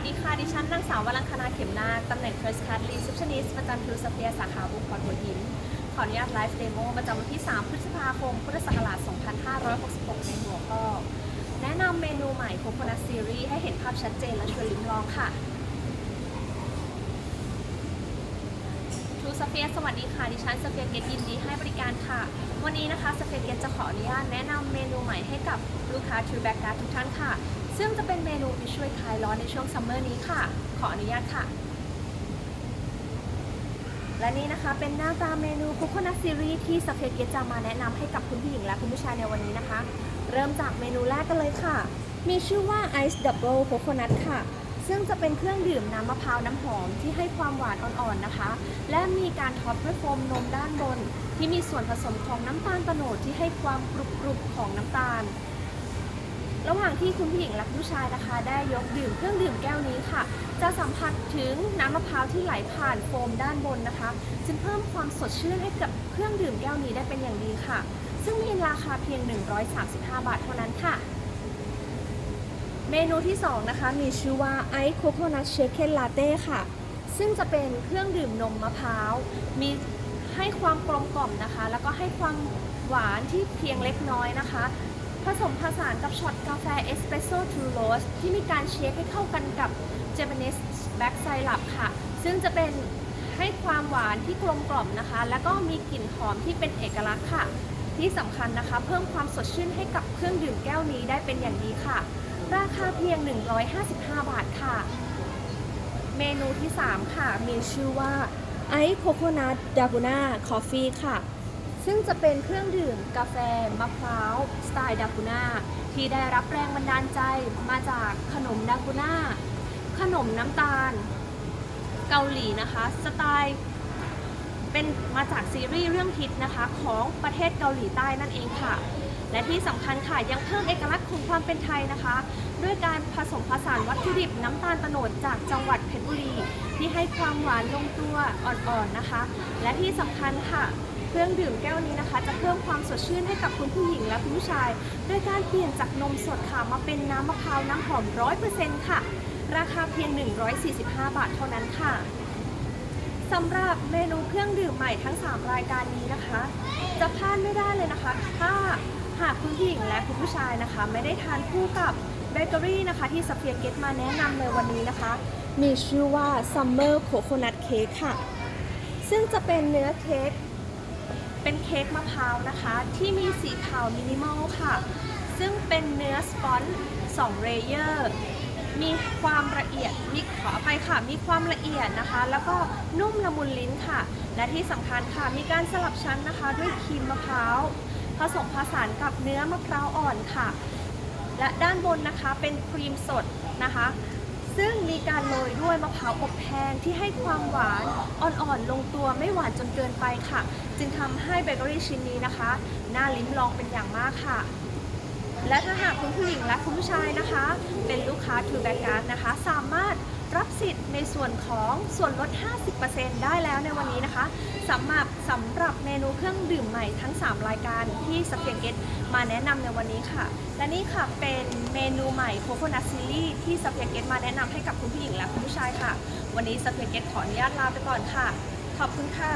วัสดีค่ะ ดิฉันนางสาววรังคณาเข็มนาตำแหน่ง First Class Receptionist ประจำคิวสเฟียสาขาบุคคลหัวหิน ขออนุญาตไลฟ์เดโมประจำวันที่ 3 พฤษภาคม พุทธศักราช 2566 ในหัวข้อ แนะนำเมนูใหม่โคโคนัทซีรีส์ให้เห็นภาพชัดเจนและชวนลิ้มลองค่ะ ทูสเฟียสวัสดีค่ะ ดิฉันสเฟียเกตยินดีให้บริการค่ะ วันนี้นะคะสเฟียเกตจะขออนุญาตแนะนำเมนูใหม่ให้กับลูกค้าทูแบ็กการ์ทุกท่านค่ะ ซึ่งจะเป็นเมนูที่ช่วยคลายร้อนในช่วงซัมเมอร์นี้ค่ะ ขออนุญาตค่ะ และนี่นะคะเป็นหน้าตาเมนูคุก o นัทซีรีส์ที่สเฟียเกตจะมาแนะนำให้กับคุณผู้หญิงและคุณผู้ชายในวันนี้นะคะ เริ่มจากเมนูแรกกันเลยค่ะ มีชื่อว่า Ice Double Coconut ค่ะ ซึ่งจะเป็นเครื่องดื่มน้ำมะพร้าวน้ำหอมที่ให้ความหวานอ่อนๆนะคะ และมีการท็อปด้วยโฟมนมด้านบน ที่มีส่วนผสมของน้ำตาลโตโนดที่ให้ความกรุบๆของน้ำตาล ระหว่างที่คุณผู้หญิงและผู้ชายนะคะ ได้ยกดื่มเครื่องดื่มแก้วนี้ค่ะ จะสัมผัสถึงน้ำมะพร้าวที่ไหลผ่านโฟมด้านบนนะคะจึงเพิ่มความสดชื่นให้กับเครื่องดื่มแก้วนี้ได้เป็นอย่างดีค่ะ ซึ่งมีราคาเพียง 135 บาทเท่านั้นค่ะ เมนูที่ 2 นะคะ มีชื่อว่าไอซ์โคโคนัทเชคเคนลาเต้ค่ะ ซึ่งจะเป็นเครื่องดื่มนมมะพร้าว มีให้ความกลมกล่อมนะคะ แล้วก็ให้ความหวานที่เพียงเล็กน้อยนะคะ ผสมผสานกับช็อตกาแฟเอสเปรสโซ่ทูโรสที่มีการเชคให้เข้ากันกับเจ p ปนิสแบ็กไซรัปค่ะ ซึ่งจะเป็นให้ความหวานที่กลมกล่อมนะคะ แล้วก็มีกลิ่นหอมที่เป็นเอกลักษณ์ค่ะ ที่สำคัญนะคะ เพิ่มความสดชื่นให้กับเครื่องดื่มแก้วนี้ได้เป็นอย่างดีค่ะ ราคาเพียง 155 บาทค่ะ เมนูที่ 3 ค่ะ มีชื่อว่าไอซ์โคโคนัทดากูน่าคอฟฟี่ค่ะ ซึ่งจะเป็นเครื่องดื่มกาแฟ มะพร้าว สไตล์ดากูน่าที่ได้รับแรงบันดาลใจมาจากขนมดากูน่าขนมน้ำตาล เกาหลีนะคะ สไตล์เป็นมาจากซีรีส์เรื่องฮิตนะคะของประเทศเกาหลีใต้นั่นเองค่ะ และที่สำคัญค่ะยังเพิ่มเอกลักษณ์ของความเป็นไทยนะคะ ด้วยการผสมผสานวัตถุดิบน้ำตาลโตโนดจากจังหวัดเพชรบุรี ที่ให้ความหวานลงตัวอ่อนๆนะคะ และที่สำคัญค่ะเครื่องดื่มแก้วนี้นะคะ จะเพิ่มความสดชื่นให้กับคุณผู้หญิงและคุณผู้ชายด้วยการเปลี่ยนจากนมสดค่ะมาเป็นน้ำมะพร้าวน้ำหอมร้อยเปอร์เซ็นต์ค่ะ ราคาเพียง 145 บาทเท่านั้นค่ะสำหรับเมนูเครื่องดื่มใหม่ทั้ง 3 รายการนี้นะคะ จะพลาดไม่ได้เลยนะคะ ถ้าากคุณผู้หญิงและคุณผู้ชายนะคะ ไม่ได้ทานคู่กับเบเกอรี่นะคะ ที่สเฟียเกตมาแนะนำในวันนี้นะคะ มีชื่อว่า Summer Coconut Cake ค่ะ ซึ่งจะเป็นเนื้อเค้กเป็นเค้กมะพร้าวนะคะ ที่มีสีขาวมินิมอลค่ะ ซึ่งเป็นเนื้อสปอนจ์2เลเยอร์มีความละเอียด มีขออภัยค่ะ มีความละเอียดนะคะ แล้วก็นุ่มละมุนลิ้นค่ะ และที่สำคัญค่ะ มีการสลับชั้นนะคะ ด้วยครีมมะพร้าว ผสมผสานกับเนื้อมะพร้าวอ่อนค่ะ และด้านบนนะคะเป็นครีมสดนะคะ ซึ่งมีการโรยด้วยมะพร้าวอบแห้งที่ให้ความหวานอ่อนๆลงตัวไม่หวานจนเกินไปค่ะ จึงทำให้เบเกอรี่ชิ้นนี้นะคะน่าลิ้มลองเป็นอย่างมากค่ะและถ้าหากคุณผู้หญิงและคุณผู้ชายนะคะ เป็นลูกค้า True Back Card นะคะ สามารถ รับสิทธิ์ในส่วนของส่วนลด 50%ได้แล้วในวันนี้นะคะสำหรับสำหรับเมนูเครื่องดื่มใหม่ทั้ง 3 รายการที่สเปียเกตมาแนะนำในวันนี้ค่ะ และนี่ค่ะเป็นเมนูใหม่โคโคนัทซีรีส์ที่สเปียเกตมาแนะนำให้กับคุณผู้หญิงและคุณผู้ชายค่ะ วันนี้สเปียเกตขออนุญาตลาไปก่อนค่ะ ขอบคุณค่ะ